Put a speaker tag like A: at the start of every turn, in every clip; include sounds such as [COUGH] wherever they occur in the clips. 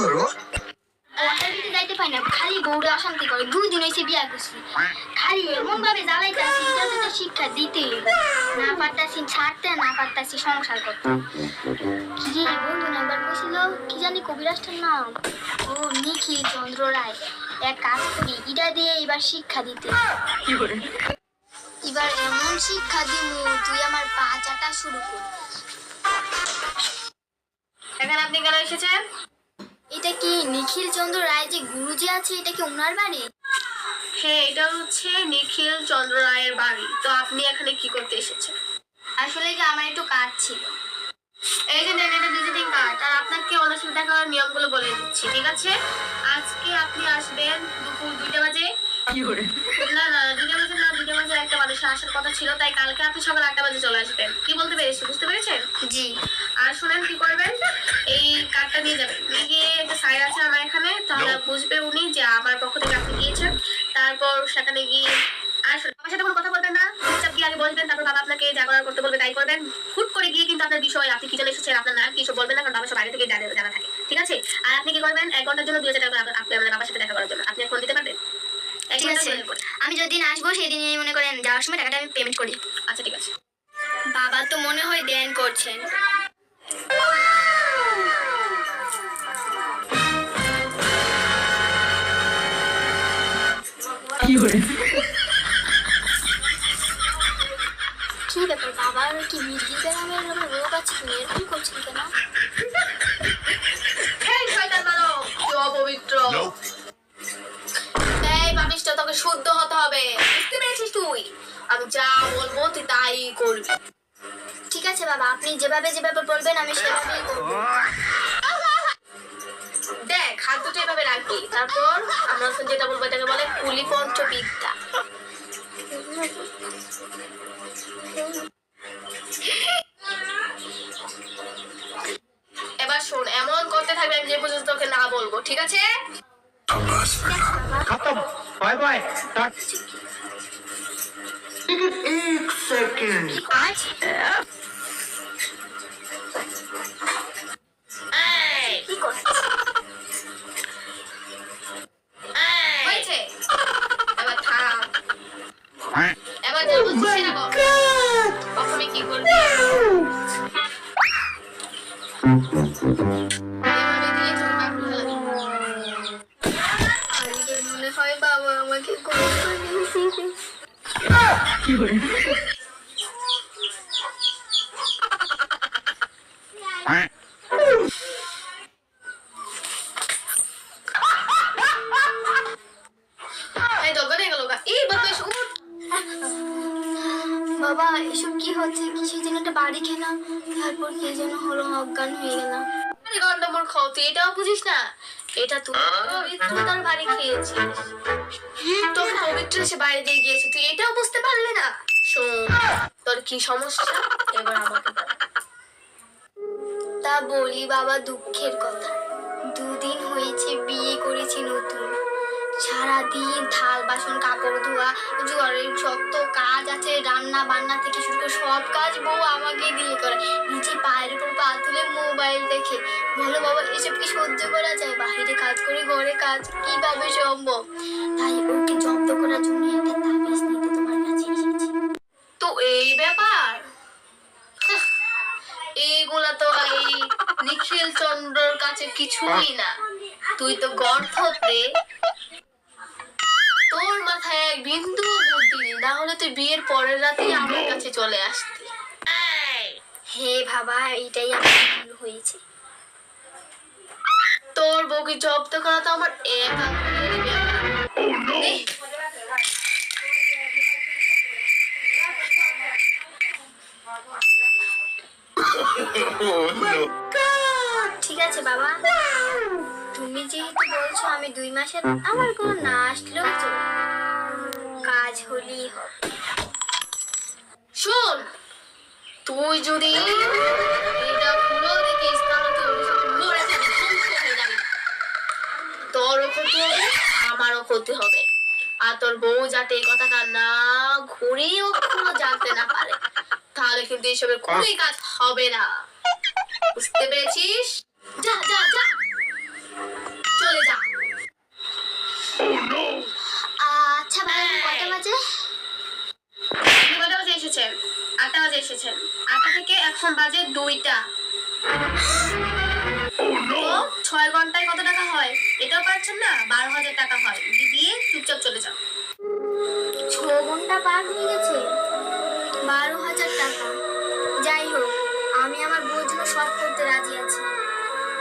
A: করো।
B: যাইতে না খালি বউরে অশান্তি করে। দুই দিন বিয়া করছি। খালি এমন ভাবে জ্বালাইতে আছি তো শিক্ষা দিতেই না পারতাছি ছাড়তে না পারতাছি সংসার করতে। কি রে বন্ধু না একবার বলছিল কি জানি কবিরাজটার নাম। ও নিখিল চন্দ্র রায়। এক কাজ করি এটা দিয়ে এবার শিক্ষা দিতে। এবার এমন শিক্ষা দিমু তুই আমার পা চাটা শুরু কর।
C: এখানে আপনি কেন এসেছেন?
B: এটা কি নিখিল চন্দ্র রায় যে গুরুজি আছে এটা কি ওনার বাড়ি?
C: হ্যাঁ এটা হচ্ছে নিখিল চন্দ্র রায়ের বাড়ি। তো আপনি এখানে কি করতে এসেছেন?
B: আসলে কি আমার একটু কাজ ছিল।
C: এই যে নেন এটা ভিজিটিং কার্ড আর আপনাকে ওনার সাথে দেখা করার নিয়মগুলো বলে দিচ্ছি ঠিক আছে? আজকে আপনি আসবেন দুপুর দুইটা বাজে। না না দুইটা বাজে না দুইটা বাজে একটা মানুষের আসার কথা ছিল তাই কালকে আপনি সকাল আটটা বাজে চলে আসবেন। কি বলতে সেখানে গিয়ে আর আমার সাথে কোনো কথা বলবেন না চুপচাপ গিয়ে আগে বসবেন তারপর বাবা আপনাকে যা করার করতে বলবে তাই করবেন। হুট করে গিয়ে কিন্তু আপনার বিষয় আপনি কি এসেছেন আপনার নাম কি সব বলবেন না কারণ বাবা সব বাইরে থেকে জানা থাকে ঠিক আছে? আর আপনি কি করবেন এক ঘণ্টার জন্য দুই হাজার টাকা আপনি আপনার বাবার সাথে দেখা করার জন্য। আপনি ফোন দিতে পারবেন?
B: ঠিক আছে। আমি যদি আসব সেদিনই মনে করেন যাওয়ার সময় টাকাটা আমি পেমেন্ট করি।
C: আচ্ছা ঠিক আছে।
B: বাবা তো মনে হয় দেন করছেন। কি ব্যাপার বাবার কি মির্গি গ্রামের রোগ আছে? এরকম করছেন কেন?
C: অপবিত্র। এই তোকে শুদ্ধ হতে হবে। বুঝতে পেরেছিস তুই? আমি যা বলব তুই তাই করবি।
B: ঠিক আছে বাবা আপনি যেভাবে যেভাবে বলবেন আমি সেভাবেই করব।
C: দেখ হাত এভাবে রাখবি। তারপর আমরা যেটা বলব এটাকে বলে কুলিপঞ্চ বিদ্যা এবার শোন এমন করতে থাকবে আমি যে পর্যন্ত তোকে না বলব ঠিক আছে?
B: এক সেকেন্ড হয় বাবা আমাকে এসব কি হচ্ছে? কিসের জন্য একটা বাড়ি খেলাম? তারপর কে যেন হলো, অজ্ঞান হয়ে গেলাম।
C: তুই এটাও বুঝিস না? এটা তুই ভারী খেয়েছিস। তোকে পবিত্র সে বাইরে দিয়ে গিয়েছে তুই এটাও বুঝতে পারলি না? শোন তোর কি সমস্যা? এবার আমাকে
B: তা বলি বাবা দুঃখের কথা। দুদিন হয়েছে বিয়ে করেছি নতুন। সারাদিন থাল, বাসন, কাপড়, ধোয়া ঘরের যত কাজ আছে, রান্না বান্না থেকে শুরু করে সব কাজ বউ আমাকে দিয়ে করে। নিচে পায়ের উপর পা তুলে মোবাইল দেখে। বলো বাবা, এসব কি সহ্য করা যায়? বাইরে কাজ করে ঘরে কাজ কীভাবে সম্ভব? তাই ওকে জব্দ করার জন্য একটা তাবিজ নিতে তোমার কাছে এসেছি।
C: তো এই ব্যাপার? এইগুলা তো এই নিখিল চন্দ্রর কাছে কিছুই না। তুই তো গর্ধপে তোর না হলে তুই বিয়ের পরের রাতেই আমার কাছে চলে আসতি।
B: হে বাবা এটাই আমার ভুল হয়েছে।
C: তোর বউকে জব্দ করা তো আমার এক [LAUGHS]
B: ঠিক আছে বাবা। তুমি যেহেতু বলছো আমি দুই মাসের আমার কোনো না আসলেও চলবে। কাজ হলেই হবে।
C: শোন তুই যদি এটা পুরো দেখিস তাহলে তুই অভিশাপে মরে যাবি ধ্বংস হয়ে যাবি। তোরও ক্ষতি হবে আমারও ক্ষতি হবে। আর তোর বউ যাতে এই কথাটা না ঘুরিয়েও কোনো জানতে না পারে তাহলে কিন্তু এসবের কোনোই কাজ হবে না। বুঝতে পেরেছিস? টাকা হয়। দিয়ে চুপচাপ চলে যাও।
B: ছ ঘণ্টা পার হয়ে গেছে। বারো হাজার টাকা। যাই হোক, আমি আমার বউর জন্য সব করতে রাজি আছি।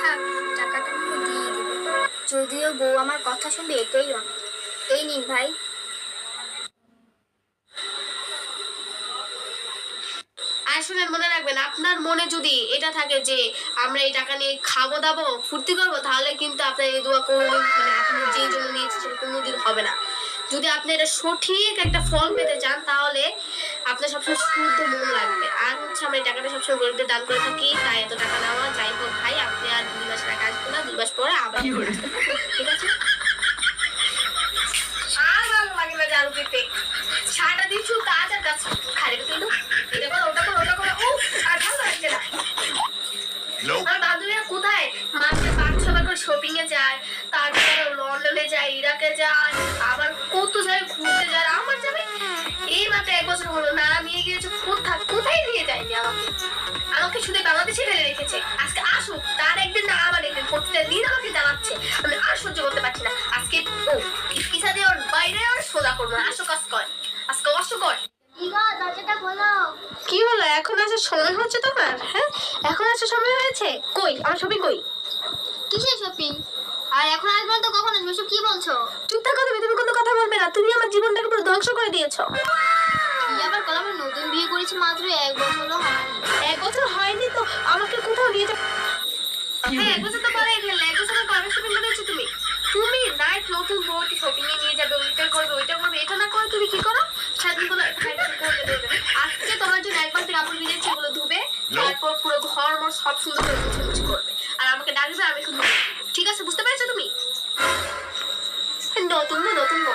B: থাক, টাকাটা দিয়ে দেবো। যদিও বউ আমার কথা শুনবে এটাই অনেক এই নিন ভাই।
C: শুনেন মনে রাখবেন আপনার মনে যদি এটা থাকে যে আমরা এই টাকা নিয়ে খাব দাবো ফুর্তি করব তাহলে কিন্তু আপনার এই দোয়া কোনোদিন মানে আপনি যে জন্য নিয়েছেন সেটা কোনোদিন হবে না। যদি আপনি এটা সঠিক একটা ফল পেতে চান তাহলে আপনার সবসময় শুদ্ধ মন লাগবে। আর হচ্ছে আমরা এই টাকাটা সবসময় গরিবদের দান করে থাকি তাই এত টাকা নেওয়া যাই হোক ভাই আপনি আর দুই মাস টাকা আসবে না দুই মাস পরে আবার ঠিক আছে? আর ভালো লাগে না জারু দিতে সারাটা দিন শুধু কাজ আর কাজ খালি কিন্তু এটা করো ওটা করো না। আমার বান্ধবীরা কোথায়? মাসে পাঁচ ছবার করে শপিং এ যায় তারপরে লন্ডনে যায় ইরাকে যায় আবার কত যায় ঘুরতে যায়। আমার যাবে এই মাত্র এক বছর হলো না নিয়ে গিয়েছে কোথায় কোথায় নিয়ে যায়নি আমাকে? আমাকে শুধু বাংলাদেশে ফেলে রেখেছে। আজকে আসুক তার একদিন না আমার একদিন প্রতিটা দিন আমাকে জানাচ্ছে আমি আর সহ্য করতে পারছি না। আজকে ও কিসা দিয়ে ওর বাইরে আর সোজা করব না। আসো কাজ কর আজকে অসু কর
B: কি গো দরজাটা খোলো
C: কি হলো? এখন আসার সময় হচ্ছে তোমার? হ্যাঁ? এখন আসার সময় হয়েছে? কই? আমার ছবি কই?
B: কিসের শপিং? আর এখন আসবেন তো কখন আসবে? সব কি বলছো?
C: চুপ থাকো তুমি তুমি কোনো কথা বলবে না। তুমি আমার জীবনটাকে পুরো ধ্বংস করে দিয়েছ।
B: আবার কলাম নতুন বিয়ে করেছি মাত্র এক বছরও হয়নি।
C: এক বছর হয়নি তো? আমাকে কোথাও নিয়ে যাও। হ্যাঁ এক বছর তো পরেই ফেললে এক বছর কবে শপিং করেছ তুমি? তুমি নাইট নতুন বউটি শপিং এ নিয়ে যাবে ওইটা করবে ওইটা করবে এটা না করে তুমি কি করো? সারাদিন কোনো আজকে তোমার জন্য একবার থেকে কাপড় ভিজেছে এগুলো ধুবে তারপর পুরো ঘর মর সব সুন্দর করে মুছে মুছে করবে। আর আমাকে ডাকবে আমি এখন ঠিক আছে বুঝতে পেরেছ তুমি? নতুন বউ নতুন বউ।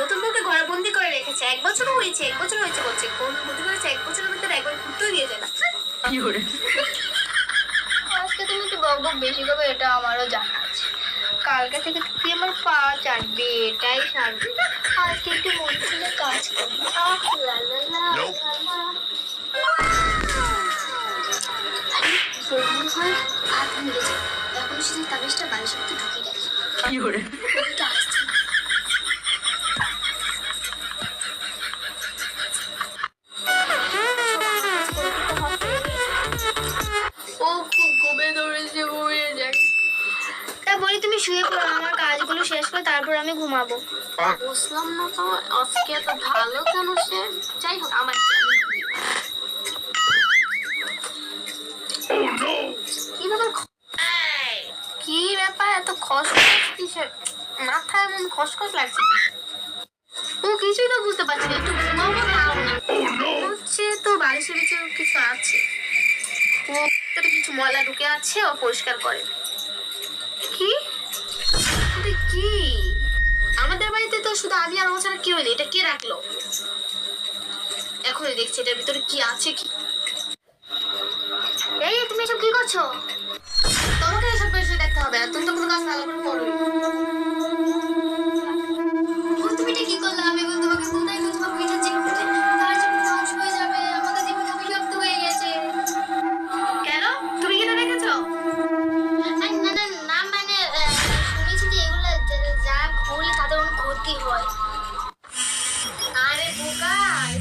C: নতুন বউকে ঘরে বন্দি করে রেখেছে। এক বছর হয়েছে এক বছর হয়েছে বলছে। কোন বন্দি করেছে এক বছরের ভিতরে একবার ঘুরতেও দিয়ে যায় না।
B: আজকে তুমি একটু বক বক বেশি করবে এটা আমারও জানা। কালকে থেকে তুই আমার পা চাটবে এটাই সারবে আজকে একটু মন খুলে কাজ করবি। আহ লা লা লা। আরে, এখন শুধু তাবিজটা বাড়ির মধ্যে ঢুকিয়ে রাখি। ওইটা আমি ঘুমাবো। বুঝলাম না তো আজকে এত ভালো কেন সে? যাই হোক আমার কি, ব্যাপার কি ব্যাপার এত খসখস মাথা এমন খসখস লাগছে ও কিছুই তো বুঝতে পারছি একটু ঘুমাবো না
C: হচ্ছে তো বালিশের ভিতরে কিছু আছে। ও কিছু ময়লা ঢুকে আছে ও পরিষ্কার করে। কি? শুধু আমি আর ও ছাড়া কেউ নেই, এটা কে রাখল? এখনই দেখছি এটার ভিতরে কি আছে, কি?
B: এই, তুমি এসব কি করছ?
C: তোমাকে এসব বেশি দেখতে হবে না, তুমি তো কোনো কাজ ভালো করে করো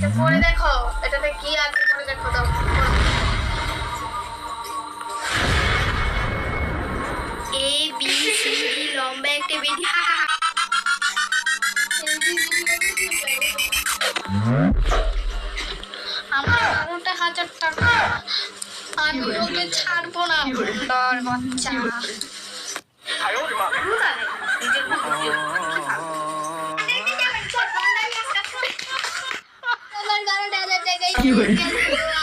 B: এটা
C: পরে দেখো। এটাতে কি আছে পরে দেখো দাও।
B: এ বি সি ডি লম্বা একটা বেদি। আমার বারোটা হাজার টাকা। আমি ওকে ছাড়বো না। ডর বাচ্চা।
C: বোকা [LAUGHS]